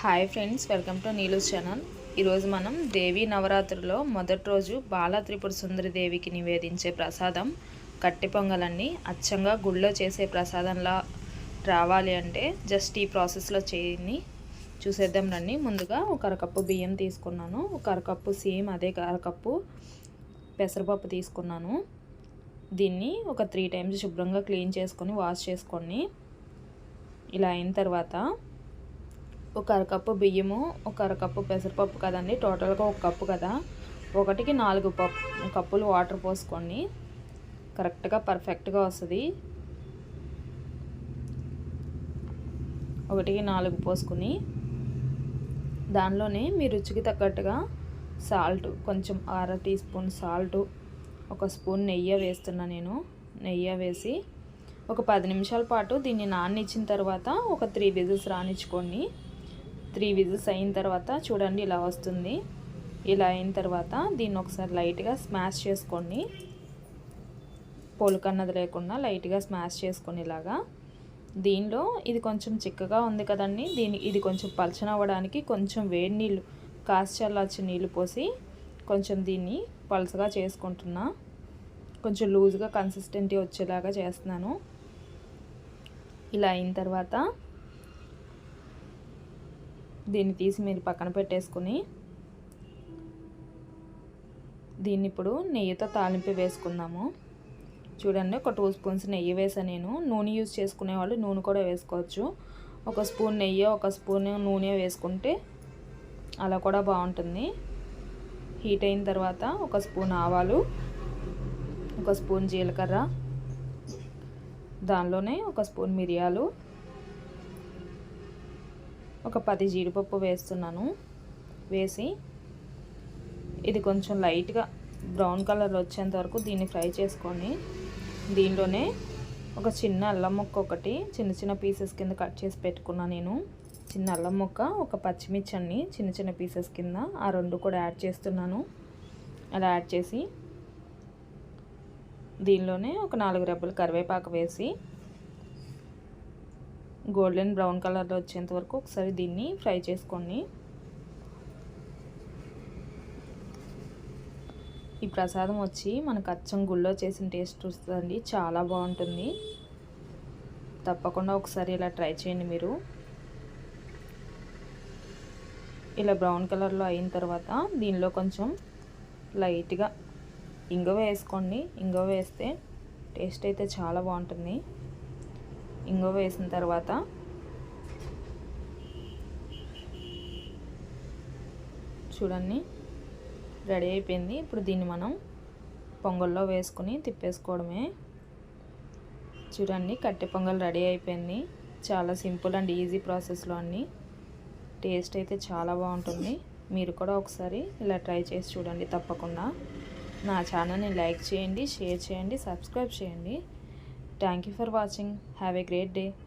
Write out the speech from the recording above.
Hi friends welcome to Neelu's channel ఈరోజు మనం దేవి నవరాత్రిలో మొదటి రోజు బాల త్రిపుర సుందరి దేవికి నివేదించే ప్రసాదం కట్టి పొంగలన్నీ అచ్చంగా గుళ్ళో చేసే ప్రసాదంలా రావాలి అంటే జస్ట్ ఈ ప్రాసెస్లో చేయని చూసేద్దాం రండి. ముందుగా ఒక అరకప్పు బియ్యం తీసుకున్నాను. ఒక అరకప్పు సేమ్ అదే అరకప్పు పెసరపప్పు తీసుకున్నాను. దీన్ని ఒక త్రీ టైమ్స్ శుభ్రంగా క్లీన్ చేసుకొని వాష్ చేసుకొని ఇలా అయిన తర్వాత ఒక అరకప్పు బియ్యము ఒక అరకప్పు పెసరపప్పు కదండి టోటల్గా ఒక కప్పు కదా. ఒకటికి నాలుగు పప్పు కప్పులు వాటర్ పోసుకోండి కరెక్ట్గా పర్ఫెక్ట్గా వస్తుంది. ఒకటికి నాలుగు పోసుకొని దానిలోనే మీ రుచికి తగ్గట్టుగా సాల్ట్ కొంచెం అర టీ స్పూన్ సాల్ట్ ఒక స్పూన్ నెయ్యి వేస్తున్నా నేను. నెయ్యి వేసి ఒక పది నిమిషాల పాటు దీన్ని నాన్నిచ్చిన తర్వాత ఒక త్రీ విజిల్స్ రానిచ్చుకోండి. త్రీ విజిల్స్ అయిన తర్వాత చూడండి ఇలా వస్తుంది. ఇలా అయిన తర్వాత దీన్ని ఒకసారి లైట్గా స్మాష్ చేసుకోండి పొలుకన్నది లేకుండా లైట్గా స్మాష్ చేసుకొని ఇలాగా. దీనిలో ఇది కొంచెం చిక్కగా ఉంది కదండి. దీని ఇది కొంచెం పలచన అవ్వడానికి కొంచెం వేడి నీళ్ళు కాసి చల్లార్చి నీళ్ళు పోసి కొంచెం దీన్ని పలసగా చేసుకుంటున్నా. కొంచెం లూజ్గా కన్సిస్టెంటీ వచ్చేలాగా చేస్తున్నాను. ఇలా అయిన తర్వాత దీన్ని తీసి మీరు పక్కన పెట్టేసుకుని దీన్ని ఇప్పుడు నెయ్యితో తాలింపు వేసుకుందాము. చూడండి ఒక టూ స్పూన్స్ నెయ్యి వేసాను నేను. నూనె యూజ్ చేసుకునే వాళ్ళు నూనె కూడా వేసుకోవచ్చు. ఒక స్పూన్ నెయ్యి ఒక స్పూన్ నూనె వేసుకుంటే అలా కూడా బాగుంటుంది. హీట్ అయిన తర్వాత ఒక స్పూన్ ఆవాలు ఒక స్పూన్ జీలకర్ర దానిలోనే ఒక స్పూన్ మిరియాలు ఒక పది జీడిపప్పు వేస్తున్నాను. వేసి ఇది కొంచెం లైట్గా బ్రౌన్ కలర్ వచ్చేంత వరకు దీన్ని ఫ్రై చేసుకొని దీనిలోనే ఒక చిన్న అల్లం ముక్క ఒకటి చిన్న చిన్న పీసెస్ కింద కట్ చేసి పెట్టుకున్నా నేను. చిన్న అల్లం ముక్క ఒక పచ్చిమిర్చి అన్ని చిన్న చిన్న పీసెస్ కింద ఆ రెండు కూడా యాడ్ చేస్తున్నాను. అలా యాడ్ చేసి దీనిలోనే ఒక నాలుగు రెబ్బలు కరివేపాకు వేసి గోల్డెన్ బ్రౌన్ కలర్లో వచ్చేంత వరకు ఒకసారి దీన్ని ఫ్రై చేసుకోండి ఈ ప్రసాదం వచ్చి మనకు అచ్చం గుళ్ళో చేసిన టేస్ట్ వస్తుందండి చాలా బాగుంటుంది. తప్పకుండా ఒకసారి ఇలా ట్రై చేయండి మీరు. ఇలా బ్రౌన్ కలర్లో అయిన తర్వాత దీనిలో కొంచెం లైట్గా ఇంగువ వేసుకోండి. ఇంగువ వేస్తే టేస్ట్ అయితే చాలా బాగుంటుంది. ఇంగువ వేసిన తర్వాత చూడండి రెడీ అయిపోయింది. ఇప్పుడు దీన్ని మనం పొంగల్లో వేసుకుని తిప్పేసుకోవడమే. చూడండి కట్టె పొంగల్ రెడీ అయిపోయింది. చాలా సింపుల్ అండ్ ఈజీ ప్రాసెస్లో అన్నీ టేస్ట్ అయితే చాలా బాగుంటుంది. మీరు కూడా ఒకసారి ఇలా ట్రై చేసి చూడండి తప్పకుండా. నా ఛానల్ని లైక్ చేయండి షేర్ చేయండి సబ్స్క్రైబ్ చేయండి. Thank you for watching. Have a great day.